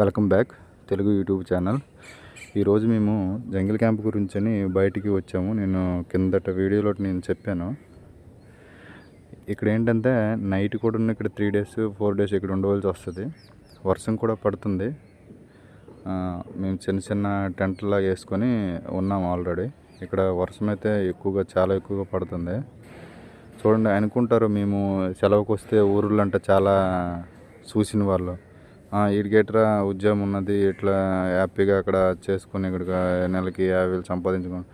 Welcome back. Telugu YouTube channel. ఈరోజు మేము jungle camp గురించి అని బయటికి వచ్చాము. నేను కిందట వీడియోలో నేను చెప్పాను. ఇక్కడ ఏంటంటే నైట్ కూడా ఉన్న ఇక్కడ త్రీ డేస్ ఫోర్ డేస్ ఇక్కడ ఉండవలసి వస్తుంది. వర్షం కూడా పడుతుంది. మేము చిన్న చిన్న టెంట్లా వేసుకొని ఉన్నాం ఆల్రెడీ. ఇక్కడ వర్షం అయితే ఎక్కువగా చాలా ఎక్కువగా పడుతుంది. చూడండి అనుకుంటారు మేము సెలవుకు వస్తే ఊర్లో అంటే చాలా చూసిన వాళ్ళు. ఇడిగేట్రా ఉద్యోగం ఉన్నది ఇట్లా హ్యాపీగా అక్కడ చేసుకుని ఇక్కడ నెలకి యాభై వేలు సంపాదించుకుని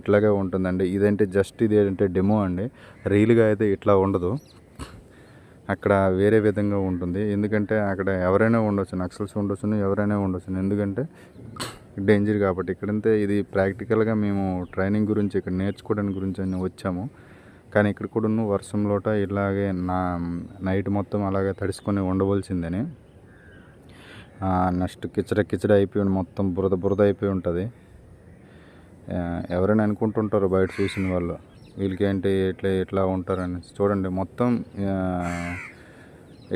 ఇట్లాగే ఉంటుందండి. ఇదంటే జస్ట్ ఇది ఏంటంటే డెమో అండి. రీల్గా అయితే ఇట్లా ఉండదు. అక్కడ వేరే విధంగా ఉంటుంది. ఎందుకంటే అక్కడ ఎవరైనా ఉండొచ్చు నక్సల్స్ ఉండొచ్చు ఎవరైనా ఉండొచ్చు. ఎందుకంటే డేంజర్ కాబట్టి ఇక్కడంతే ఇది ప్రాక్టికల్గా మేము ట్రైనింగ్ గురించి ఇక్కడ నేర్చుకోవడానికి గురించి అని వచ్చాము. కానీ ఇక్కడ కూడా ఉన్న వర్షంలోట ఇలాగే నా నైట్ మొత్తం అలాగే తడుసుకొని ఉండవలసిందని నెక్స్ట్ కిచడ కిచడ అయిపోయి మొత్తం బురద బురద అయిపోయి ఉంటుంది. ఎవరైనా అనుకుంటుంటారు బయట చూసిన వాళ్ళు వీళ్ళకి ఏంటి ఎట్లా ఉంటారని. చూడండి మొత్తం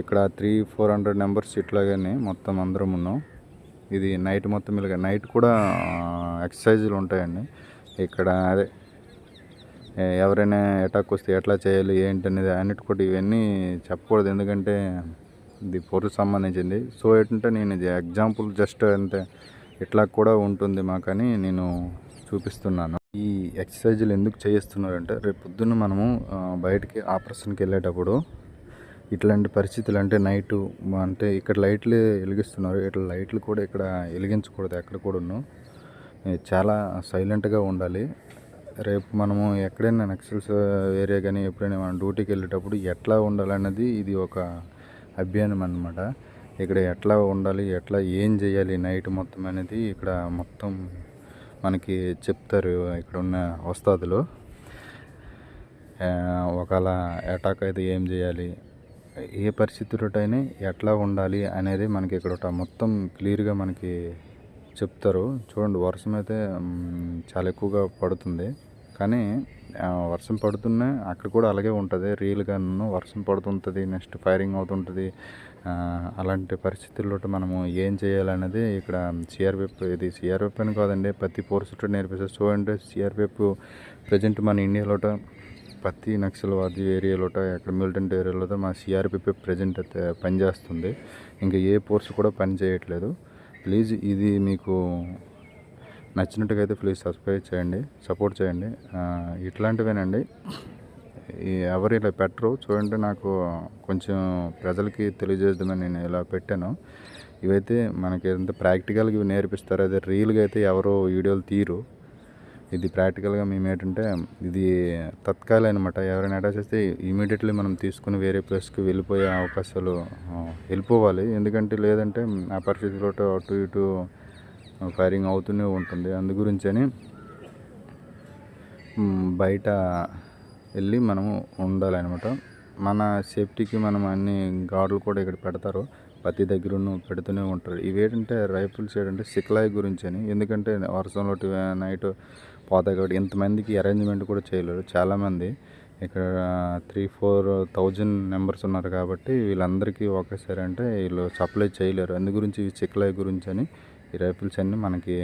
ఇక్కడ త్రీ ఫోర్ హండ్రెడ్ నెంబర్స్ ఇట్లాగని మొత్తం అందరం ఉన్నాం. ఇది నైట్ మొత్తం ఇలాగ నైట్ కూడా ఎక్సర్సైజులు ఉంటాయండి. ఇక్కడ అదే ఎవరైనా అటాక్ వస్తే ఎట్లా చేయాలి ఏంటి అనేది అన్నిటి కూడా ఇవన్నీ చెప్పకూడదు. ఎందుకంటే ఇది పొరుగు సంబంధించింది. సో ఏంటంటే నేను ఇది ఎగ్జాంపుల్ జస్ట్ అంతే ఇట్లా కూడా ఉంటుంది మాకని నేను చూపిస్తున్నాను. ఈ ఎక్సర్సైజులు ఎందుకు చేయిస్తున్నారంటే రేపు పొద్దున్న మనము బయటికి ఆపరేషన్కి వెళ్ళేటప్పుడు ఇట్లాంటి పరిస్థితులు అంటే నైట్ అంటే ఇక్కడ లైట్లు వెలిగిస్తున్నారు. ఇట్లా లైట్లు కూడా ఇక్కడ వెలిగించకూడదు ఎక్కడ కూడాను. చాలా సైలెంట్గా ఉండాలి. రేపు మనము ఎక్కడైనా నక్సల్స్ ఏరియా కానీ ఎప్పుడైనా మనం డ్యూటీకి వెళ్ళేటప్పుడు ఎట్లా ఉండాలన్నది ఇది ఒక అభ్యానం అన్నమాట. ఇక్కడ ఎట్లా ఉండాలి ఎట్లా ఏం చేయాలి నైట్ మొత్తం అనేది ఇక్కడ మొత్తం మనకి చెప్తారు ఇక్కడ ఉన్న వస్తాదులు ఒకవేళ అటాక్ అయితే ఏం చేయాలి ఏ పరిస్థితులటైనా ఎట్లా ఉండాలి అనేది మనకి ఇక్కడ మొత్తం క్లియర్గా మనకి చెప్తారు. చూడండి వర్షం అయితే చాలా ఎక్కువగా పడుతుంది. కానీ వర్షం పడుతున్నా అక్కడ కూడా అలాగే ఉంటుంది. రియల్గాను వర్షం పడుతుంటుంది నెక్స్ట్ ఫైరింగ్ అవుతుంటుంది. అలాంటి పరిస్థితుల్లో మనము ఏం చేయాలనేది ఇక్కడ సిఆర్పిఎఫ్ ఇది సిఆర్పిఎఫ్ అని కాదండి ప్రతి ఫోర్స్ నేర్పిస్తారు సో అంటే సిఆర్పిఎఫ్ ప్రజెంట్ మన ఇండియాలోట ప్రతి నక్సల్వాది ఏరియాలోట ఎక్కడ మిలిటెంట్ ఏరియాలో మా సిఆర్పిఎఫ్ ప్రజెంట్ అయితే పనిచేస్తుంది. ఇంకా ఏ ఫోర్స్ కూడా పని చేయట్లేదు. ప్లీజ్ ఇది మీకు నచ్చినట్టుగా అయితే ప్లీజ్ సబ్స్క్రైబ్ చేయండి సపోర్ట్ చేయండి. ఇట్లాంటివేనండి. ఎవరు ఇలా పెట్టరు చూడండి నాకు కొంచెం ప్రజలకి తెలియజేద్దామని నేను ఇలా పెట్టాను. ఇవైతే మనకి ఎంత ప్రాక్టికల్గా ఇవి నేర్పిస్తారు అదే రీల్గా అయితే ఎవరు వీడియోలు తీరు ఇది ప్రాక్టికల్గా మేము ఏంటంటే ఇది తత్కాల అనమాట ఎవరైనా అటాచ్ చేస్తే ఇమీడియట్లీ మనం తీసుకుని వేరే ప్లేస్కి వెళ్ళిపోయే అవకాశాలు వెళ్ళిపోవాలి. ఎందుకంటే లేదంటే ఆ పరిస్థితిలో అటు ఇటు ఫైరింగ్ అవుతూనే ఉంటుంది. అందు గురించని బయట వెళ్ళి మనము ఉండాలన్నమాట. మన సేఫ్టీకి మనం అన్ని గార్డులు కూడా ఇక్కడ పెడతారు. ప్రతి దగ్గరను పెడుతూనే ఉంటారు. ఇవేంటంటే రైఫిల్స్ ఏంటంటే సిక్లాయ్ గురించి అని ఎందుకంటే వర్షంలో నైట్ పోతాయి కాబట్టి ఇంతమందికి అరేంజ్మెంట్ కూడా చేయలేరు. చాలామంది ఇక్కడ త్రీ ఫోర్ థౌజండ్ మెంబర్స్ ఉన్నారు కాబట్టి వీళ్ళందరికీ ఒకేసారి అంటే వీళ్ళు సప్లై చేయలేరు. అందు గురించి ఈ చిక్లాయ్ గురించి అని ఈ రైఫిల్స్ అన్నీ మనకి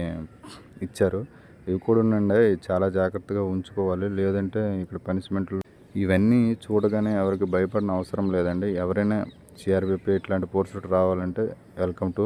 ఇచ్చారు. ఇవి కూడా ఉండండి చాలా జాగ్రత్తగా ఉంచుకోవాలి. లేదంటే ఇక్కడ పనిష్మెంట్లు ఇవన్నీ చూడగానే ఎవరికి భయపడిన అవసరం లేదండి. ఎవరైనా సిఆర్బిపి ఇట్లాంటి పోర్ట్స్ రావాలంటే వెల్కమ్ టు